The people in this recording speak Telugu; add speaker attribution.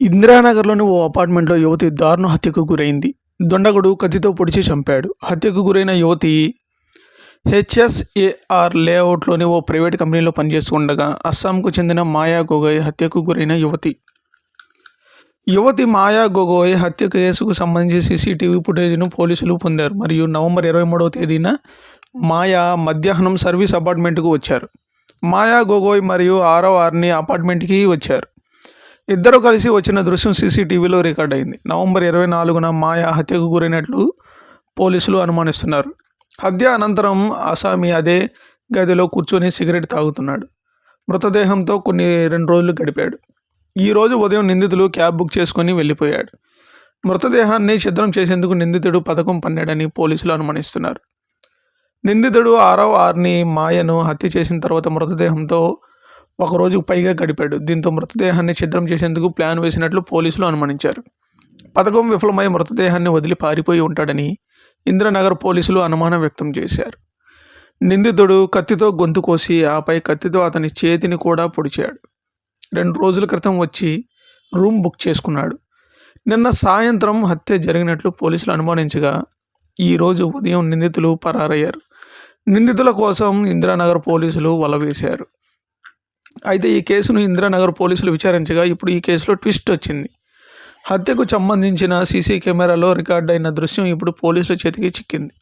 Speaker 1: ఇందిరానగర్లోని ఓ అపార్ట్మెంట్లో యువతి దారుణ హత్యకు గురైంది. దొండగుడు కత్తితో పొడిచి చంపాడు. హత్యకు గురైన యువతి హెచ్ఎస్ఏఆర్ లేఅవుట్లోని ఓ ప్రైవేట్ కంపెనీలో పనిచేస్తుండగా అస్సాంకు చెందిన మాయా గొగోయ్ హత్యకు గురైన యువతి. యువతి మాయా గొగోయ్ హత్య కేసుకు సంబంధించి సీసీటీవీ ఫుటేజ్ను పోలీసులు పొందారు. మరియు నవంబర్ ఇరవై మూడవ తేదీన మాయా మధ్యాహ్నం సర్వీస్ అపార్ట్మెంట్కు వచ్చారు. మాయా గొగోయ్ మరియు ఆరో ఆర్ని అపార్ట్మెంట్కి వచ్చారు. ఇద్దరు కలిసి వచ్చిన దృశ్యం సీసీటీవీలో రికార్డ్ అయింది. నవంబర్ ఇరవై నాలుగున మాయా హత్యకు గురైనట్లు పోలీసులు అనుమానిస్తున్నారు. హత్య అనంతరం అసామి అదే గదిలో కూర్చొని సిగరెట్ తాగుతున్నాడు. మృతదేహంతో కొన్ని రెండు రోజులు గడిపాడు. ఈ రోజు ఉదయం నిందితులు క్యాబ్ బుక్ చేసుకొని వెళ్ళిపోయాడు. మృతదేహాన్ని ఛిద్రం చేసేందుకు నిందితుడు పథకం పన్నాడని పోలీసులు అనుమానిస్తున్నారు. నిందితుడు ఆరవ ఆర్ని మాయను హత్య చేసిన తర్వాత మృతదేహంతో ఒక రోజుకు పైగా గడిపాడు. దీంతో మృతదేహాన్ని ఛిద్రం చేసేందుకు ప్లాన్ వేసినట్లు పోలీసులు అనుమానించారు. పథకం విఫలమై మృతదేహాన్ని వదిలి పారిపోయి ఉంటాడని ఇంద్రనగర్ పోలీసులు అనుమానం వ్యక్తం చేశారు. నిందితుడు కత్తితో గొంతు కోసి ఆపై కత్తితో అతని చేతిని కూడా పొడిచాడు. రెండు రోజుల క్రితం వచ్చి రూమ్ బుక్ చేసుకున్నాడు. నిన్న సాయంత్రం హత్య జరిగినట్లు పోలీసులు అనుమానించగా ఈరోజు ఉదయం నిందితులు పరారయ్యారు. నిందితుల కోసం ఇందిరానగర్ పోలీసులు వల వేశారు. అయితే ఈ కేసును ఇందిరానగర్ పోలీసులు విచారించగా ఇప్పుడు ఈ కేసులో ట్విస్ట్ వచ్చింది. హత్యకు సంబంధించిన సీసీ కెమెరాలో రికార్డ్ అయిన దృశ్యం ఇప్పుడు పోలీసుల చేతికి చిక్కింది.